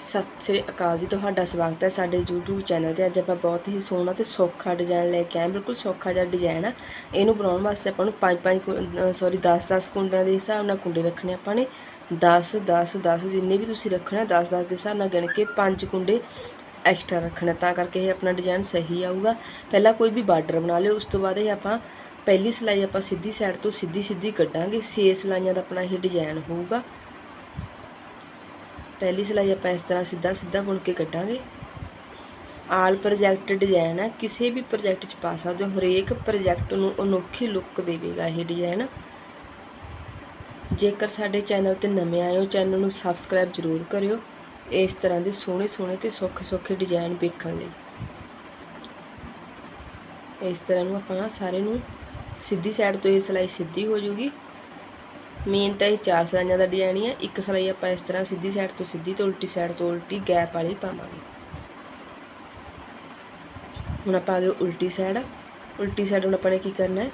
ਸਤਿ ਸ੍ਰੀ ਅਕਾਲ ਜੀ, ਤੁਹਾਡਾ ਸਵਾਗਤ ਹੈ ਸਾਡੇ YouTube ਚੈਨਲ ਤੇ। ਅੱਜ ਆਪਾਂ ਬਹੁਤ ਹੀ ਸੋਹਣਾ ਤੇ ਸੌਖਾ ਡਿਜ਼ਾਈਨ ਲੈ ਕੇ ਆਏ ਬਿਲਕੁਲ ਸੌਖਾ ਜਿਹਾ ਡਿਜ਼ਾਈਨ ਆ। ਇਹਨੂੰ ਬਣਾਉਣ ਵਾਸਤੇ ਆਪਾਂ ਨੂੰ 5-5 ਸੌਰੀ 10-10 ਕੁੰਡਿਆਂ ਦੇ ਹਿਸਾਬ ਨਾਲ ਕੁੰਡੇ ਰੱਖਣੇ ਆਪਾਂ ਨੇ। 10 10 10 ਜਿੰਨੇ ਵੀ ਤੁਸੀਂ ਰੱਖਣਾ 10-10 ਦੇ ਹਿਸਾਬ ਨਾਲ ਗਿਣ ਕੇ 5 ਕੁੰਡੇ ਐਕਸਟਰਾ ਰੱਖਣਾ ਤਾਂ ਕਰਕੇ ਇਹ ਆਪਣਾ ਡਿਜ਼ਾਈਨ ਸਹੀ ਆਊਗਾ। ਪਹਿਲਾਂ ਕੋਈ ਵੀ ਬਾਰਡਰ ਬਣਾ ਲਿਓ। ਉਸ ਤੋਂ ਬਾਅਦ ਇਹ ਆਪਾਂ ਪਹਿਲੀ ਸਿਲਾਈ ਆਪਾਂ ਸਿੱਧੀ ਸਾਈਡ ਤੋਂ ਸਿੱਧੀ ਸਿੱਧੀ ਕੱਢਾਂਗੇ। 6 ਸਿਲਾਈਆਂ ਦਾ ਆਪਣਾ ਇਹ ਡਿਜ਼ਾਈਨ ਹੋਊਗਾ। ਪਹਿਲੀ ਸਿਲਾਈ ਆਪਾਂ ਇਸ ਤਰ੍ਹਾਂ ਸਿੱਧਾ ਸਿੱਧਾ ਬੁਣ ਕੇ ਕੱਢਾਂਗੇ। ਆਲ ਪ੍ਰੋਜੈਕਟ ਡਿਜ਼ਾਈਨ ਹੈ ਕਿਸੇ ਵੀ ਪ੍ਰੋਜੈਕਟ 'ਚ ਪਾ ਸਕਦੇ ਹੋ, ਹਰੇਕ ਪ੍ਰੋਜੈਕਟ ਨੂੰ ਅਨੋਖੀ ਲੁੱਕ ਦੇਵੇਗਾ ਇਹ ਡਿਜ਼ਾਈਨ ਜੇਕਰ ਸਾਡੇ ਚੈਨਲ ਤੇ ਨਵੇਂ ਆਏ ਹੋ ਚੈਨਲ ਨੂੰ ਸਬਸਕ੍ਰਾਈਬ ਜ਼ਰੂਰ ਕਰਿਓ। ਇਸ ਤਰ੍ਹਾਂ ਦੇ ਸੋਹਣੇ ਸੋਹਣੇ ਤੇ ਸੌਖੇ ਸੌਖੇ ਡਿਜ਼ਾਈਨ ਵੇਖਣ ਲਈ। ਇਸ ਤਰ੍ਹਾਂ ਨੂੰ ਆਪਾਂ ਨਾ ਸਾਰੇ ਨੂੰ ਸਿੱਧੀ ਸਾਈਡ ਤੋਂ ਇਹ ਸਿਲਾਈ ਸਿੱਧੀ ਹੋ ਜੂਗੀ। ਮੇਨ ਤਾਂ ਇਹ ਚਾਰ ਸਲਾਈਆਂ ਦਾ ਡਿਜ਼ਾਈਨ ਹੀ ਹੈ ਇੱਕ ਸਿਲਾਈ ਆਪਾਂ ਇਸ ਤਰ੍ਹਾਂ ਸਿੱਧੀ ਸਾਈਡ ਤੋਂ ਸਿੱਧੀ ਤੇ ਉਲਟੀ ਸਾਈਡ ਤੋਂ ਉਲਟੀ ਗੈਪ ਵਾਲੀ ਪਾਵਾਂਗੇ। ਹੁਣ ਆਪਾਂ ਆ ਗਏ ਉਲਟੀ ਸਾਈਡ ਉਲਟੀ ਸਾਈਡ ਹੁਣ ਆਪਾਂ ਨੇ ਕੀ ਕਰਨਾ ਹੈ?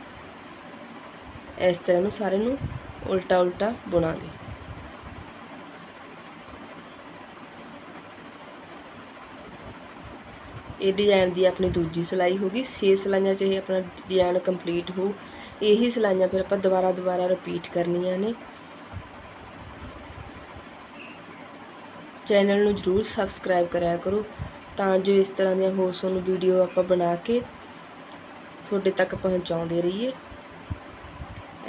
ਇਸ ਤਰ੍ਹਾਂ ਨੂੰ ਸਾਰੇ ਨੂੰ ਉਲਟਾ ਉਲਟਾ ਬੁਣਾਂਗੇ। ਇਹ ਡਿਜ਼ਾਈਨ ਦੀ ਆਪਣੀ ਦੂਜੀ ਸਿਲਾਈ ਹੋ ਗਈ। 6 ਸਿਲਾਈਆਂ 'ਚ ਇਹ ਆਪਣਾ ਡਿਜ਼ਾਈਨ ਕੰਪਲੀਟ ਹੋ। ਇਹੀ ਸਿਲਾਈਆਂ ਫਿਰ ਆਪਾਂ ਦੁਬਾਰਾ ਦੁਬਾਰਾ ਰਿਪੀਟ ਕਰਨੀਆਂ ਨੇ। ਚੈਨਲ ਨੂੰ ਜਰੂਰ ਸਬਸਕ੍ਰਾਈਬ ਕਰਿਆ ਕਰੋ ਤਾਂ ਜੋ ਇਸ ਤਰ੍ਹਾਂ ਦੀਆਂ ਹੋਰ ਤੁਹਾਨੂੰ ਵੀਡੀਓ ਆਪਾਂ ਬਣਾ ਕੇ ਤੁਹਾਡੇ ਤੱਕ ਪਹੁੰਚਾਉਂਦੇ ਰਹੀਏ।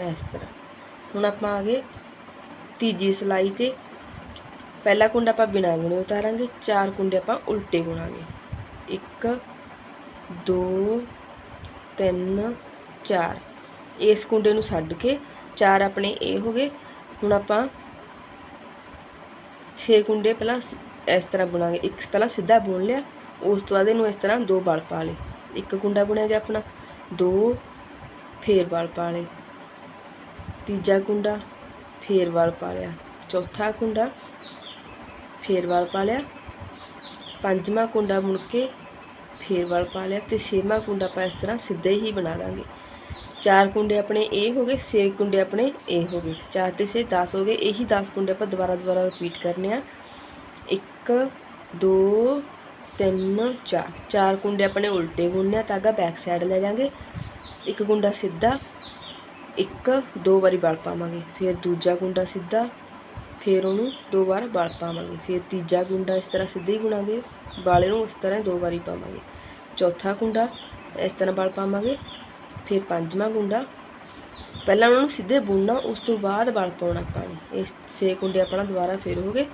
ਇਸ ਤਰ੍ਹਾਂ। ਹੁਣ ਆਪਾਂ ਆ ਗਏ ਤੀਜੀ ਸਿਲਾਈ ਤੇ। ਪਹਿਲਾ ਕੁੰਡਾ ਆਪਾਂ ਬਿਨਾਂ ਬੁਣੇ ਉਤਾਰਾਂਗੇ, ਚਾਰ ਕੁੰਡੇ ਆਪਾਂ ਉਲਟੇ ਬੁਣਾਂਗੇ। 1 2 3 4 ਇਸ ਕੁੰਡੇ ਨੂੰ ਛੱਡ ਕੇ ਚਾਰ ਆਪਣੇ ਇਹ ਹੋ ਗਏ। ਹੁਣ ਆਪਾਂ ਛੇ ਕੁੰਡੇ ਪਹਿਲਾਂ ਇਸ ਤਰ੍ਹਾਂ ਬੁਣਾਂਗੇ। ਇੱਕ ਪਹਿਲਾਂ ਸਿੱਧਾ ਬੁਣ ਲਿਆ, ਉਸ ਤੋਂ ਬਾਅਦ ਇਹਨੂੰ ਇਸ ਤਰ੍ਹਾਂ ਦੋ ਵਲ ਪਾ ਲਏ। ਇੱਕ ਕੁੰਡਾ ਬੁਣਿਆ ਗਿਆ ਆਪਣਾ, ਦੋ, ਫੇਰ ਵਲ ਪਾ ਲਏ। ਤੀਜਾ ਕੁੰਡਾ, ਫੇਰ ਵਲ ਪਾ ਲਿਆ। ਚੌਥਾ ਕੁੰਡਾ, ਫੇਰ ਵਲ ਪਾ ਲਿਆ। ਪੰਜਵਾਂ ਕੁੰਡਾ ਮੁੜ ਕੇ ਫੇਰ ਵਲ ਪਾ ਲਿਆ ਤੇ ਛੇਵਾਂ ਕੁੰਡਾ ਆਪਾਂ ਇਸ ਤਰ੍ਹਾਂ ਸਿੱਧੇ ਹੀ ਬਣਾ ਲਾਂਗੇ। ਚਾਰ ਕੁੰਡੇ ਆਪਣੇ ਇਹ ਹੋ ਗਏ, ਛੇ ਕੁੰਡੇ ਆਪਣੇ ਇਹ ਹੋ ਗਏ। ਚਾਰ ਤੇ ਛੇ 10 ਹੋ ਗਏ, ਇਹੀ 10 ਕੁੰਡੇ ਆਪਾਂ ਦੁਬਾਰਾ ਦੁਬਾਰਾ ਰਿਪੀਟ ਕਰਨੇ ਆ। 1 2 3 4 ਚਾਰ ਕੁੰਡੇ ਆਪਣੇ ਉਲਟੇ ਬੁਣਨੇ ਆ ਤਾਂਗਾ ਬੈਕ ਸਾਈਡ ਲੈ ਜਾਾਂਗੇ। ਇੱਕ ਕੁੰਡਾ ਸਿੱਧਾ, ਇੱਕ, ਦੋ ਵਾਰੀ ਵਲ ਪਾਵਾਂਗੇ। ਫਿਰ ਦੂਜਾ ਕੁੰਡਾ ਸਿੱਧਾ, ਫਿਰ ਉਹਨੂੰ ਦੋ ਵਾਰ ਵਲ ਪਾਵਾਂਗੇ। ਫਿਰ ਤੀਜਾ ਕੁੰਡਾ ਇਸ ਤਰ੍ਹਾਂ ਸਿੱਧੇ ਹੀ ਬੁਣਾਂਗੇ। ਵਾਲੇ ਨੂੰ ਇਸ ਤਰ੍ਹਾਂ ਦੋ ਵਾਰੀ ਪਾਵਾਂਗੇ। ਚੌਥਾ ਕੁੰਡਾ ਇਸ ਤਰ੍ਹਾਂ ਵਲ ਪਾਵਾਂਗੇ, ਫਿਰ ਪੰਜਵਾਂ ਕੁੰਡਾ। ਪਹਿਲਾਂ ਉਹਨਾਂ ਨੂੰ ਸਿੱਧੇ ਬੁਣਨਾ, ਉਸ ਤੋਂ ਬਾਅਦ ਵਲ ਪਾਉਣਾ ਆਪਾਂ ਨੇ। ਇਸ ਛੇ ਕੁੰਡੇ ਆਪਣਾ ਦੁਬਾਰਾ ਫਿਰ ਹੋ ਗਏ।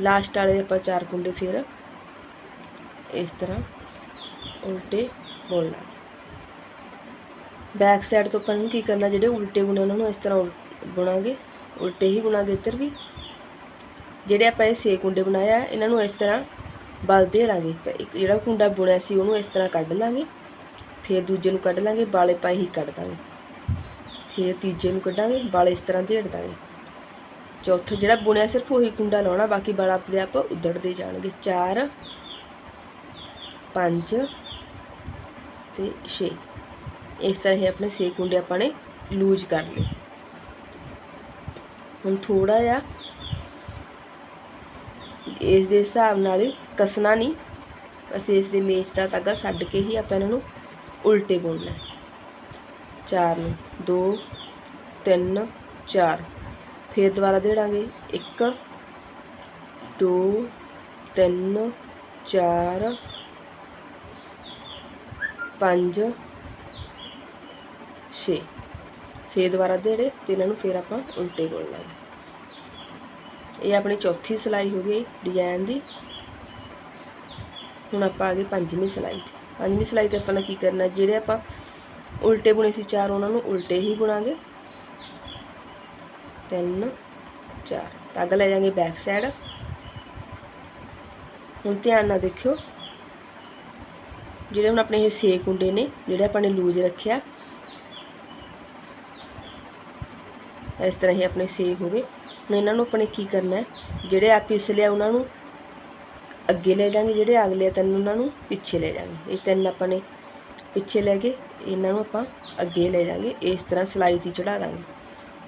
ਲਾਸਟ ਵਾਲੇ ਆਪਾਂ ਚਾਰ ਕੁੰਡੇ ਫਿਰ ਇਸ ਤਰ੍ਹਾਂ ਉਲਟੇ ਬੁਣ ਲਾਂਗੇ। ਬੈਕ ਸਾਈਡ ਤੋਂ ਆਪਾਂ ਨੂੰ ਕੀ ਕਰਨਾ, ਜਿਹੜੇ ਉਲਟੇ ਬੁਣੇ ਉਹਨਾਂ ਨੂੰ ਇਸ ਤਰ੍ਹਾਂ ਉਲ- ਬੁਣਾਂਗੇ, ਉਲਟੇ ਹੀ ਬੁਣਾਂਗੇ ਇੱਧਰ ਵੀ। ਜਿਹੜੇ ਆਪਾਂ ਇਹ ਛੇ ਕੁੰਡੇ ਬਣਾਇਆ ਇਹਨਾਂ ਨੂੰ ਇਸ ਤਰ੍ਹਾਂ ਬਲ ਦੇੜਾਂਗੇ ਪ- ਇੱਕ ਜਿਹੜਾ ਕੁੰਡਾ ਬੁਣਿਆ ਸੀ, ਉਹਨੂੰ ਇਸ ਤਰ੍ਹਾਂ ਕੱਢ ਲਾਂਗੇ। ਫਿਰ ਦੂਜੇ ਨੂੰ ਕੱਢ ਲਾਂਗੇ, ਬਾਲੇ ਪਾਈ ਹੀ ਕੱਢ ਦਾਂਗੇ। ਫਿਰ ਤੀਜੇ ਨੂੰ ਕੱਢਾਂਗੇ, ਬਾਲੇ ਇਸ ਤਰ੍ਹਾਂ ਦੇੜ ਦਾਂਗੇ। ਚੌਥਾ ਜਿਹੜਾ ਬੁਣਿਆ ਸਿਰਫ ਉਹੀ ਕੁੰਡਾ ਲਾਉਣਾ, ਬਾਕੀ ਬਾਲ ਆਪਦੇ ਆਪ ਉਧੜਦੇ ਜਾਣਗੇ। 4 5 ਤੇ 6 ਇਸ ਤਰ੍ਹਾਂ ਹੀ ਆਪਣੇ 6 ਕੁੰਡੇ ਆਪਾਂ ਨੇ ਲੂਜ਼ ਕਰ ਲਏ। ਹੁਣ ਥੋੜਾ ਜਿਹਾ ਇਸ ਦੇ ਹਿਸਾਬ ਨਾਲ ਹੀ ਕੱਸਣਾ ਨਹੀਂ। ਅਸੀਂ ਇਸ ਦੇ ਮੇਜ਼ ਦਾ ਧਾਗਾ ਛੱਡ ਕੇ ਹੀ ਆਪਾਂ ਇਹਨਾਂ ਨੂੰ ਉਲਟੇ ਬੁਣਨਾ ਚਾਰ ਨੂੰ 2 3 4 ਫਿਰ ਦੁਬਾਰਾ ਦੇੜਾਂਗੇ 1 2 3 4 5 6 ਛੇ। ਦੁਬਾਰਾ ਦੇੜੇ ਤੇ ਇਹਨਾਂ ਨੂੰ ਫਿਰ ਆਪਾਂ ਉਲਟੇ ਬੁਣ ਲਾਂਗੇ ਇਹ ਆਪਣੀ ਚੌਥੀ ਸਿਲਾਈ ਹੋ ਗਈ ਡਿਜ਼ਾਈਨ ਦੀ। ਹੁਣ ਆਪਾਂ ਆ ਗਏ ਪੰਜਵੀਂ ਸਿਲਾਈ ਤੇ। ਪੰਜਵੀਂ ਸਿਲਾਈ ਤੇ ਆਪਾਂ ਨੇ ਕੀ ਕਰਨਾ, ਜਿਹੜੇ ਆਪਾਂ ਉਲਟੇ ਬੁਣੇ ਸੀ ਚਾਰ, ਉਹਨਾਂ ਨੂੰ ਉਲਟੇ ਹੀ ਬੁਣਾਂਗੇ। ਤਿੰਨ, ਚਾਰ। ਧਾਗਾ ਲੈ ਜਾਾਂਗੇ ਬੈਕ ਸਾਈਡ ਹੁਣ ਧਿਆਨ ਨਾਲ ਦੇਖਿਓ, ਜਿਹੜੇ ਹੁਣ ਆਪਣੇ ਇਹ ਛੇ ਕੁੰਡੇ ਨੇ, ਜਿਹੜੇ ਆਪਾਂ ਨੇ ਲੂਜ਼ ਰੱਖਿਆ, ਇਸ ਤਰ੍ਹਾਂ ਹੀ ਆਪਣੇ ਛੇ ਹੋ ਗਏ। ਹੁਣ ਇਹਨਾਂ ਨੂੰ ਆਪਣੇ ਕੀ ਕਰਨਾ ਹੈ, ਜਿਹੜੇ ਆ ਪਿਛਲੇ ਆ, ਉਹਨਾਂ ਨੂੰ ਅੱਗੇ ਲੈ ਜਾਾਂਗੇ ਜਿਹੜੇ ਅਗਲੇ ਆ ਤਿੰਨ ਉਹਨਾਂ ਨੂੰ ਪਿੱਛੇ ਲੈ ਜਾਾਂਗੇ ਇਹ ਤਿੰਨ ਆਪਾਂ ਨੇ ਪਿੱਛੇ ਲੈ ਕੇ ਇਹਨਾਂ ਨੂੰ ਆਪਾਂ ਅੱਗੇ ਲੈ ਜਾਾਂਗੇ ਇਸ ਤਰ੍ਹਾਂ ਸਿਲਾਈ ਦੀ ਚੜਾ ਦਾਂਗੇ।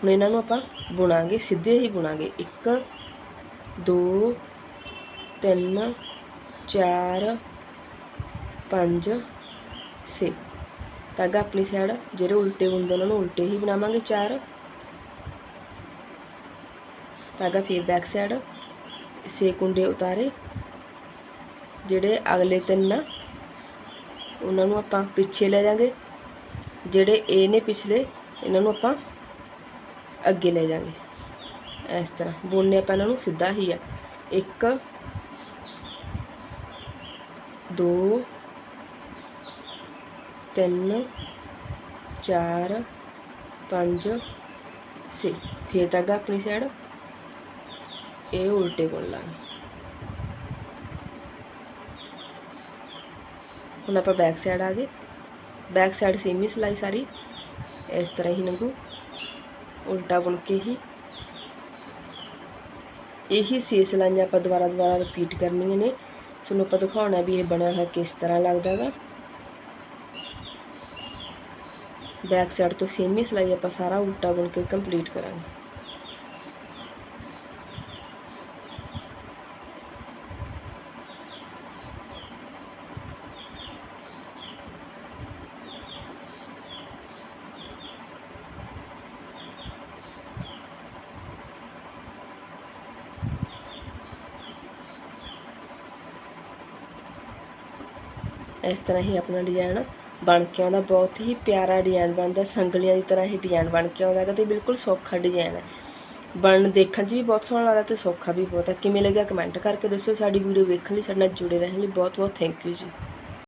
ਹੁਣ ਇਹਨਾਂ ਨੂੰ ਆਪਾਂ ਬੁਣਾਂਗੇ, ਸਿੱਧੇ ਹੀ ਬੁਣਾਂਗੇ। 1 2 3 4 5 6 ਧਾਗਾ ਆਪਣੀ ਸਾਈਡ ਜਿਹੜੇ ਉਲਟੇ ਹੁੰਦੇ ਉਹਨਾਂ ਨੂੰ ਉਲਟੇ ਹੀ ਬਣਾਵਾਂਗੇ ਚਾਰ। ਧਾਗਾ ਫਿਰ ਬੈਕ ਸਾਈਡ ਛੇ ਕੁੰਡੇ ਉਤਾਰੇ। ਜਿਹੜੇ ਅਗਲੇ ਤਿੰਨ ਆ ਉਹਨਾਂ ਨੂੰ ਆਪਾਂ ਪਿੱਛੇ ਲੈ ਜਾਾਂਗੇ। ਜਿਹੜੇ ਇਹ ਨੇ ਪਿਛਲੇ, ਇਹਨਾਂ ਨੂੰ ਆਪਾਂ ਅੱਗੇ ਲੈ ਜਾਾਂਗੇ। ਇਸ ਤਰ੍ਹਾਂ ਬੁਣਨੇ ਆਪਾਂ ਇਹਨਾਂ ਨੂੰ ਸਿੱਧਾ ਹੀ ਆ। ਇੱਕ, ਦੋ, ਤਿੰਨ, ਚਾਰ, ਪੰਜ, ਛੇ। ਫਿਰ ਧਾਗਾ ਆਪਣੀ ਸਾਈਡ ਇਹ ਉਲਟੇ ਬੁਣ ਲਾਂਗੇ ਹੁਣ ਆਪਾਂ ਬੈਕ ਸਾਈਡ ਆ ਗਏ। ਬੈਕ ਸਾਈਡ ਸੇਮ ਹੀ ਸਿਲਾਈ ਸਾਰੀ। ਇਸ ਤਰ੍ਹਾਂ ਹੀ ਲੰਗੂ ਉਲਟਾ ਬੁਣ ਕੇ ਹੀ। ਇਹੀ ਛੇ ਸਿਲਾਈਆਂ ਆਪਾਂ ਦੁਬਾਰਾ ਦੁਬਾਰਾ ਰਿਪੀਟ ਕਰਨੀਆਂ ਨੇ। ਤੁਹਾਨੂੰ ਆਪਾਂ ਦਿਖਾਉਣਾ ਵੀ ਇਹ ਬਣਿਆ ਹੋਇਆ ਕਿਸ ਤਰ੍ਹਾਂ ਲੱਗਦਾ ਹੈਗਾ ਬੈਕ ਸਾਈਡ ਤੋਂ ਸੇਮ ਹੀ ਸਿਲਾਈ ਆਪਾਂ ਸਾਰਾ ਉਲਟਾ ਬੁਣ ਕੇ ਕੰਪਲੀਟ ਕਰਾਂਗੇ। ਇਸ ਤਰ੍ਹਾਂ ਹੀ ਆਪਣਾ ਡਿਜ਼ਾਈਨ ਬਣ ਕੇ ਆਉਂਦਾ। ਬਹੁਤ ਹੀ ਪਿਆਰਾ ਡਿਜ਼ਾਈਨ ਬਣਦਾ। ਸੰਗਲੀਆਂ ਦੀ ਤਰ੍ਹਾਂ ਹੀ ਡਿਜ਼ਾਈਨ ਬਣ ਕੇ ਆਉਂਦਾ ਹੈਗਾ ਤੇ ਬਿਲਕੁਲ ਸੌਖਾ ਡਿਜ਼ਾਈਨ ਹੈ। ਬਣਨ ਦੇਖਣ 'ਚ ਵੀ ਬਹੁਤ ਸੋਹਣਾ ਲੱਗਦਾ ਤੇ ਸੌਖਾ ਵੀ ਬਹੁਤ ਹੈ। ਕਿਵੇਂ ਲੱਗਿਆ ਕਮੈਂਟ ਕਰਕੇ ਦੱਸਿਓ। ਸਾਡੀ ਵੀਡੀਓ ਵੇਖਣ ਲਈ, ਸਾਡੇ ਨਾਲ ਜੁੜੇ ਰਹਿਣ ਲਈ ਬਹੁਤ ਬਹੁਤ ਥੈਂਕ ਯੂ ਜੀ।